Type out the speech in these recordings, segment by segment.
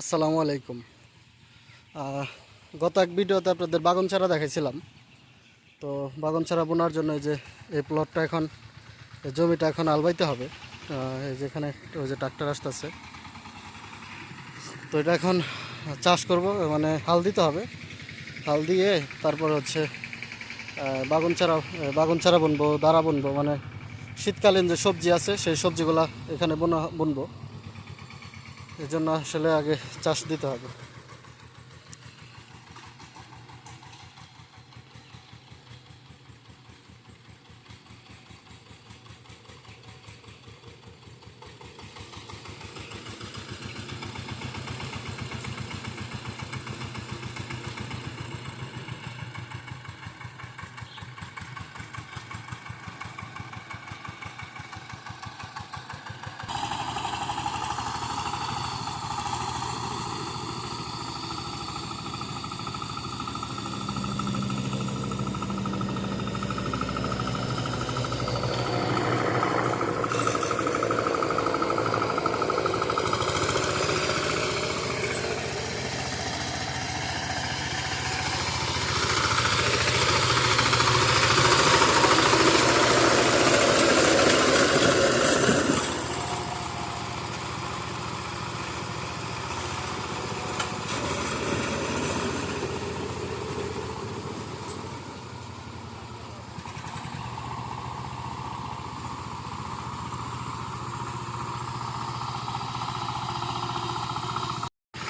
আসসালামু আলাইকুম। গত এক ভিডিওতে আপনাদের বাগান ছাড়া দেখাইছিলাম। তো বাগান চারা বোনার জন্য যে, এই প্লটটা এখন জমিটা এখন আলবাইতে হবে। এই যেখানে ওই যে ট্রাক্টর আসতেছে। তো এটা এখন চাষ করব মানে হাল দিতে হবে। হাল দিয়ে তারপর হচ্ছে বাগান চারা বাগান চারা বুনবো, দাঁড়া বুনবো মানে শীতকালীন যে সবজি আছে, সেই সবজিগুলা এখানে বোনা, বুনবো। এই জন্য আসলে আগে চাষ দিতে হবে।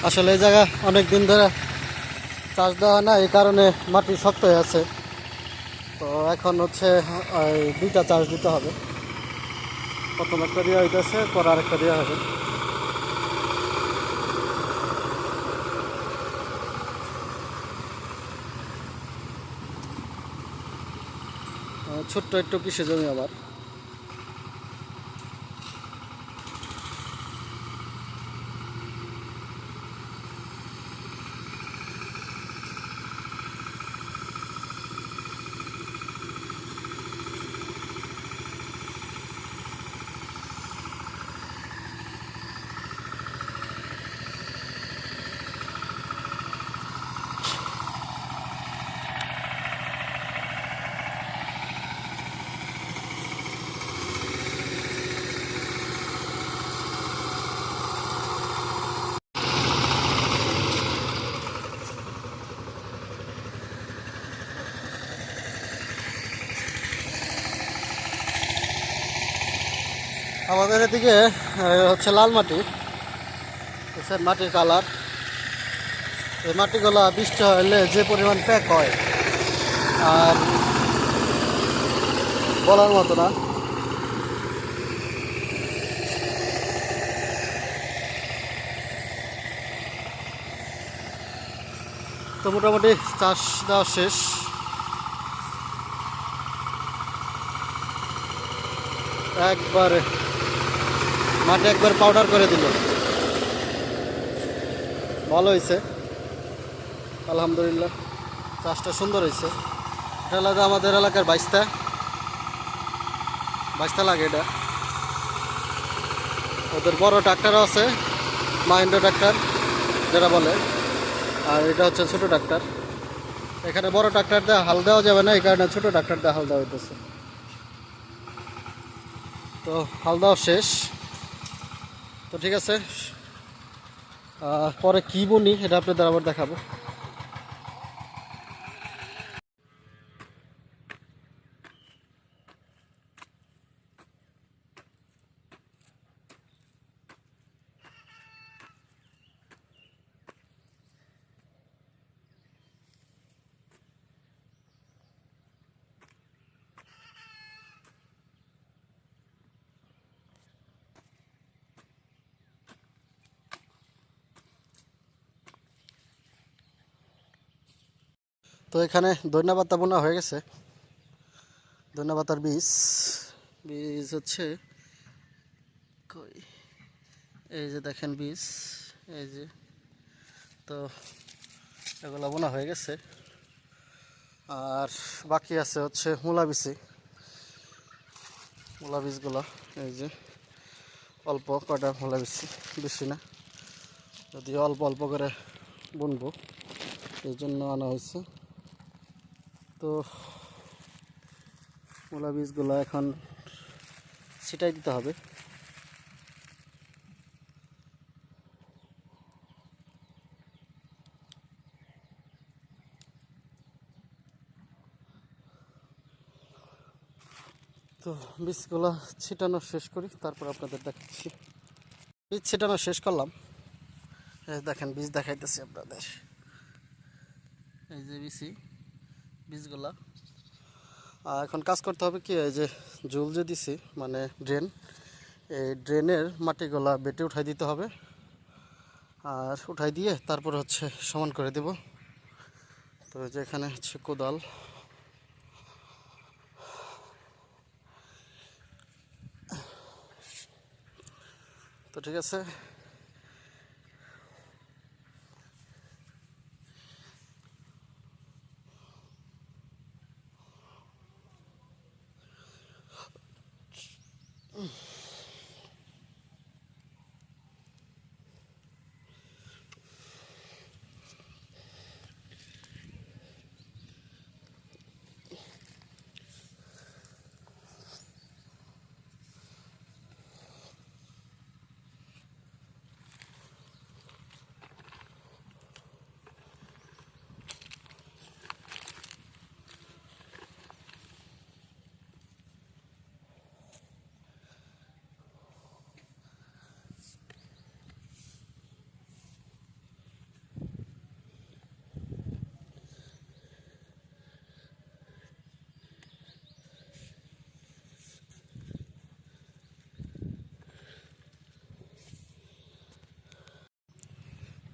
আসলে এই জায়গা অনেক দিন ধরে চাষ দেওয়া হয় না এই কারণে মাটি শক্ত হয়ে আছে। তো এখন হচ্ছে দুইটা চাষ দিতে হবে। প্রথম একটা দেওয়া হইতেছে, পর আরেকটা দেওয়া হবে। ছোট্ট একটু কৃষি জমি আবার। আমাদের এদিকে হচ্ছে লাল মাটি। হচ্ছে মাটির কালার। এই মাটিগুলো বৃষ্টি হলে যে পরিমাণ প্যাক হয়, আর বলার মতো না। তো মোটামুটি চাষ দেওয়া শেষ। একবারে মাটি একবার পাউডার করে দিল। ভালো হয়েছে। আলহামদুলিল্লাহ, চাষটা সুন্দর হয়েছে। এটা লাগে আমাদের এলাকার বাইশটা বাইশটা লাগে এটা। ওদের বড় ট্রাক্টারও আছে, মাহিন্দ্র ট্রাক্টর যেটা বলে। আর এটা হচ্ছে ছোট ট্রাক্টর। এখানে বড় ট্রাক্টর দিয়ে হাল দেওয়া যাবে না, এই কারণে ছোট ট্রাক্টর দিয়ে হাল দেওয়া হইতেছে। তো হাল দেওয়া শেষ। তো ঠিক আছে পরে কি বনি এটা আপনাদের আবার দেখাবো। তো এখানে ধনিয়া পাতা বোনা হয়ে গেছে। ধনিয়া পাতার বীজ। বীজ হচ্ছে এই যে দেখেন বীজ, এই যে। তো এগুলো বোনা হয়ে গেছে। আর বাকি আছে হচ্ছে মূলা বিচি মূলা বীজগুলো, এই যে অল্প কটা মূলা বিচি বেশি না। যদি অল্প অল্প করে বুনবো, এই জন্য আনা হয়েছে। তো মূলা বীজগুলো এখন ছিটাই দিতে হবে। তো বীজগুলো ছিটানো শেষ করি, তারপর আপনাদের দেখাচ্ছি। বীজ ছিটানো শেষ করলাম। দেখেন, বীজ দেখাইতেছি আপনাদের। এই যে বিসি বীজগুলা? আর এখন কাজ করতে হবে কি, এই যে জুল যে দিছি মানে ড্রেন, এই ড্রেনের মাটিগুলা বেটে উঠাই দিতে হবে। আর উঠাই দিয়ে তারপর হচ্ছে সমান করে দেব। তো যে এখানে হচ্ছে কোদাল। তো ঠিক আছে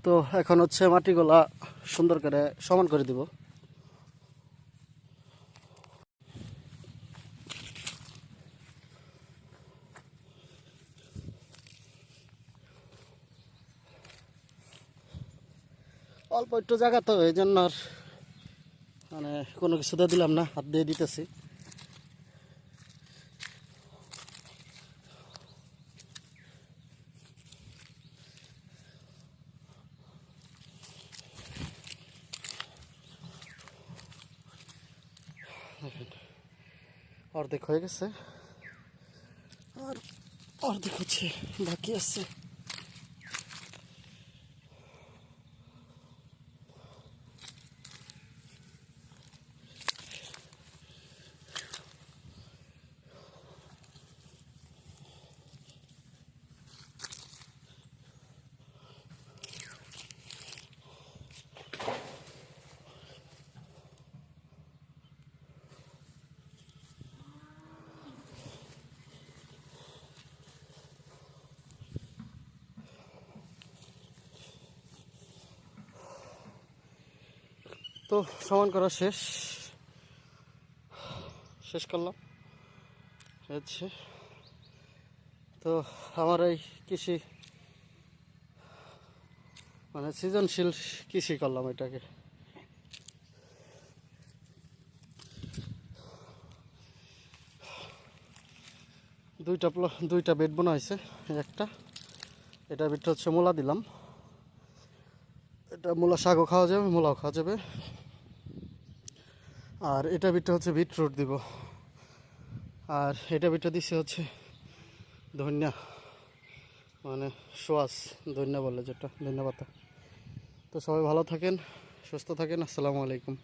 তো এখন হচ্ছে মাটিগুলা সুন্দর করে সমান করে দিব। অল্প একটু জায়গা তো এই জন্য মানে কোনো কিছুতে দিলাম না, হাত দিয়ে দিতেছি। অর্ধেক হয়ে গেছে। আর অর্ধেক হচ্ছে বাকি আছে। তো সমান করা শেষ। শেষ করলাম। হচ্ছে। তো আমার এই কৃষি মানে সৃজনশীল কৃষি করলাম এটাকে। দুইটা দুইটা বেড বোনা হয়েছে একটা। এটা বেডটা হচ্ছে মোলা দিলাম। এটা মূলা শাকও খাওয়া যাবে, মূলাও খাওয়া যাবে। আর এটা বিটটা হচ্ছে বিটরুট দিব। আর এটা বিটটা দিচ্ছে হচ্ছে ধনিয়া মানে সোয়াস, ধনিয়া বলে যেটা ধন্যবাদ তো সবাই ভালো থাকেন, সুস্থ থাকেন, আসসালামু আলাইকুম।